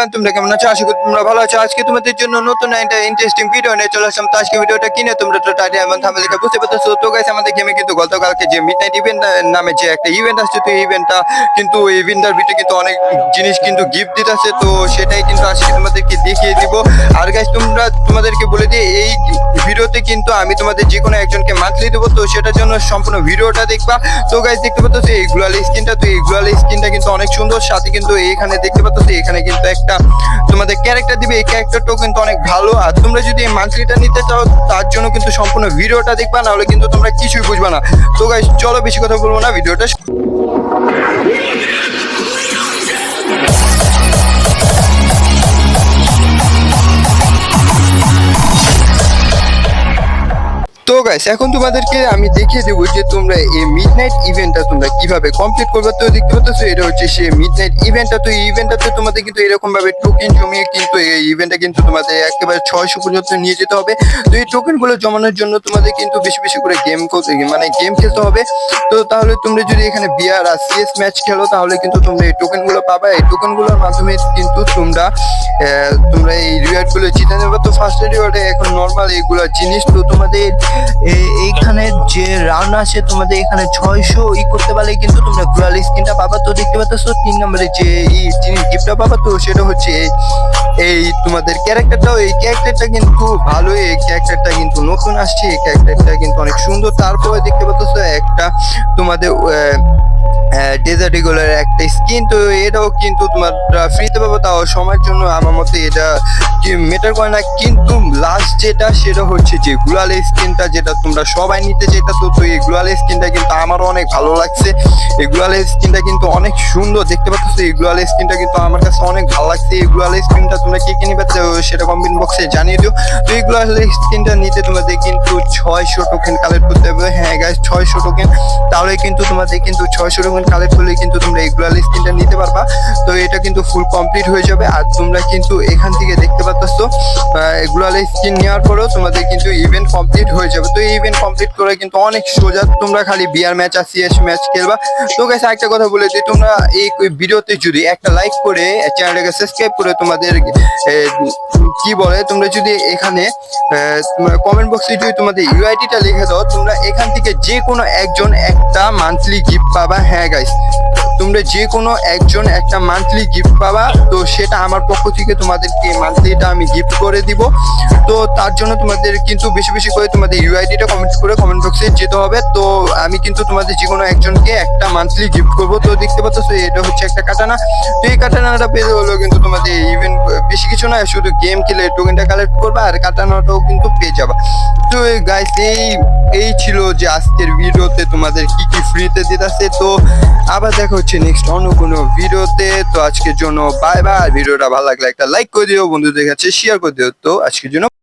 Everyone তোমরা কেমন আছো? আশা করি তোমরা ভালো আছো। আজকে তোমাদের জন্য নতুন একটা ইন্টারেস্টিং ভিডিও নিয়ে চলে আসলাম। তো আজকে ভিডিওটা কিনে তোমরা তো টাইটেল এবং থাম্বনেল দেখে বুঝতে পারতেছো তো গাইস আমাদের গেমে কিন্তু গতকালকে যে মিডনাইট ইভেন্ট নামে যে একটা ইভেন্ট আসছে, তো ইভেন্টটা কিন্তু ইভেন্টটার ভিতরে কিন্তু অনেক জিনিস কিন্তু গিফট দিতেছে। তো সেটাই কিন্তু আজকে তোমাদেরকে দেখিয়ে দিব। আর গাইস তোমরা তোমাদেরকে বলে দিই, এই ভিডিওতে কিন্তু আমি তোমাদের যে কোনো একজনকে মান্থলি দেবো। তো সেটার জন্য সম্পূর্ণ ভিডিওটা দেখবা। তো গাইস দেখতে পাচ্ছ, এই গ্লোয়াল স্কিনটা তো এই গ্লোয়াল স্কিনটা কিন্তু অনেক সুন্দর। সাথে কিন্তু এখানে দেখতে পাচ্ছ এখানে কিন্তু একটা তোমাদের ক্যারেক্টার দিবে, এই ক্যারেক্টারটাও কিন্তু অনেক ভালো। আর তোমরা যদি এই মান্থলিটা নিতে চাও, তার জন্য কিন্তু সম্পূর্ণ ভিডিওটা দেখবা, নাহলে কিন্তু তোমরা কিছুই বুঝবা না। তো গাইস চলো বেশি কথা বলব না, ভিডিওটা গাইস এখন তোমাদেরকে আমি দেখিয়ে দেবো যে তোমরা এই মিডনাইট ইভেন্টটা তোমরা কীভাবে কমপ্লিট করবে। তো দেখতে পাচ্ছ এটা হচ্ছে সেই মিডনাইট ইভেন্টটা তো এই ইভেন্টটাতে তোমাদের কিন্তু এরকম ভাবে টোকেন জমিয়ে কিন্তু এই ইভেন্টটা কিন্তু তোমাদের একেবারে ছয়শো পর্যন্ত নিয়ে যেতে হবে। তো এই টোকেনগুলো জমানোর জন্য তোমাদের কিন্তু বেশি বেশি করে গেম মানে গেম খেলতে হবে। তো তাহলে তোমরা যদি এখানে বিআর আর সিএস ম্যাচ খেলো, তাহলে কিন্তু তোমরা এই টোকেনগুলো পাবে। এই টোকেনগুলোর মাধ্যমে কিন্তু তোমরা তোমরা এই রিওয়ার্ডগুলো জিতে নেবে। তো ফার্স্ট রিওয়ার্ডে এখন নর্মাল এইগুলো জিনিস। তো তোমাদের এইখানে যে রাউন্ড আছে, তোমাদের এখানে ছয়শো ই করতে পারলে কিন্তু তোমরা গ্লোয়াল স্কিনটা পাবা। তো দেখতে পাচ্ছ, তিন নম্বরে যে এই জিনিস গিফটটা পাবা, তো সেটা হচ্ছে এই- তোমাদের ক্যারেক্টারটাও এই ক্যারেক্টারটা কিন্তু ভালো, এই ক্যারেক্টারটা কিন্তু নতুন আসছে, এই ক্যারেক্টারটা কিন্তু অনেক সুন্দর। তারপরে দেখতে পাচ্ছ, একটা তোমাদের ডেজার্ট ইগলের একটা স্কিন তো এটাও কিন্তু তোমার ফ্রিতে পাবো, তাও সময়ের জন্য আমার মতে এটা মেটার করে না। কিন্তু লাস্ট যেটা, সেটা হচ্ছে যে গুলাল স্কিনটা যেটা তোমরা সবাই নিতে চাইতেছো, তো তো এই গুলাল স্কিনটা কিন্তু আমারও অনেক ভালো লাগছে। এই গুলাল স্কিনটা কিন্তু অনেক সুন্দর, দেখতে পাচ্ছ? এই গুলাল স্কিনটা কিন্তু আমার কাছে অনেক ভালো লাগছে। এই গুলাল স্কিনটা তোমরা কি কি নিবে সেটা কমেন্ট বক্সে জানিয়ে দিও। তো এই গুলাল স্কিনটা নিতে তোমাদের কিন্তু ছয়শো টোকেন কালেক্ট করতে হবে হ্যাঁ গাইস ছয়শো টোকেন তাহলে কিন্তু তোমাদের কিন্তু ছয়শো টোকেন কালেক্ট করলে কিন্তু তোমরা এই গ্লোয়াল স্কিনটা নিতে পারবা। তো এটা কিন্তু ফুল কমপ্লিট হয়ে যাবে। আর তোমরা কিন্তু এখান থেকে দেখতে পাচ্ছ গুলাল স্কিন নেওয়ার পরেও তোমাদের কিন্তু ইভেন্ট কমপ্লিট হয়ে যাবে। তো এই ইভেন্ট কমপ্লিট করে কিন্তু অনেক সোজা তোমরা খালি বিয়ার ম্যাচ আর সিএস ম্যাচ খেলবা। তো গাইস একটা কথা বলে দিই, তোমরা এই ভিডিওতে যদি একটা লাইক করে চ্যানেলটাকে সাবস্ক্রাইব করে তোমাদের কি বলে, তোমরা যদি এখানে কমেন্ট বক্সে যদি তোমাদের ইউআইডিটা লিখে দাও, তোমরা এখান থেকে যে কোনো একজন একটা মান্থলি গিফট পাবা। হ্যাঁ গাইস তোমরা যে কোনো একজন একটা মান্থলি গিফট পাবা, তো সেটা আমার পক্ষ থেকে তোমাদেরকে মান্থলিটা আমি গিফট করে দিব। তো তার জন্য তোমাদের কিন্তু বেশি বেশি করে তোমাদের ইউআইডিটা কমেন্ট করে কমেন্ট বক্সে যেতে হবে। তো আমি কিন্তু তোমাদের যে কোনো একজনকে একটা মান্থলি গিফট করব। তো দেখতে পাচ্ছ এটা হচ্ছে একটা কাটানা। তো এই কাটানাটা পেতে হলো কিন্তু তোমাদের ইভেন্ট বেশি কিছু নয়, শুধু গেম খেলে টোকেনটা কালেক্ট করবা আর কাটানোটাও কিন্তু পেয়ে যাবা। তো গাইস এই এই ছিল যে আজকের ভিডিওতে তোমাদের কি কি ফ্রিতে দিতেছে। তো আবার দেখা হচ্ছে নেক্সট অন্য কোনো ভিডিওতে। তো আজকের জন্য বাই বাই ভিডিওটা ভালো লাগলে একটা লাইক করে দিও, বন্ধুদের কাছে শেয়ার করে দিও। তো আজকের জন্য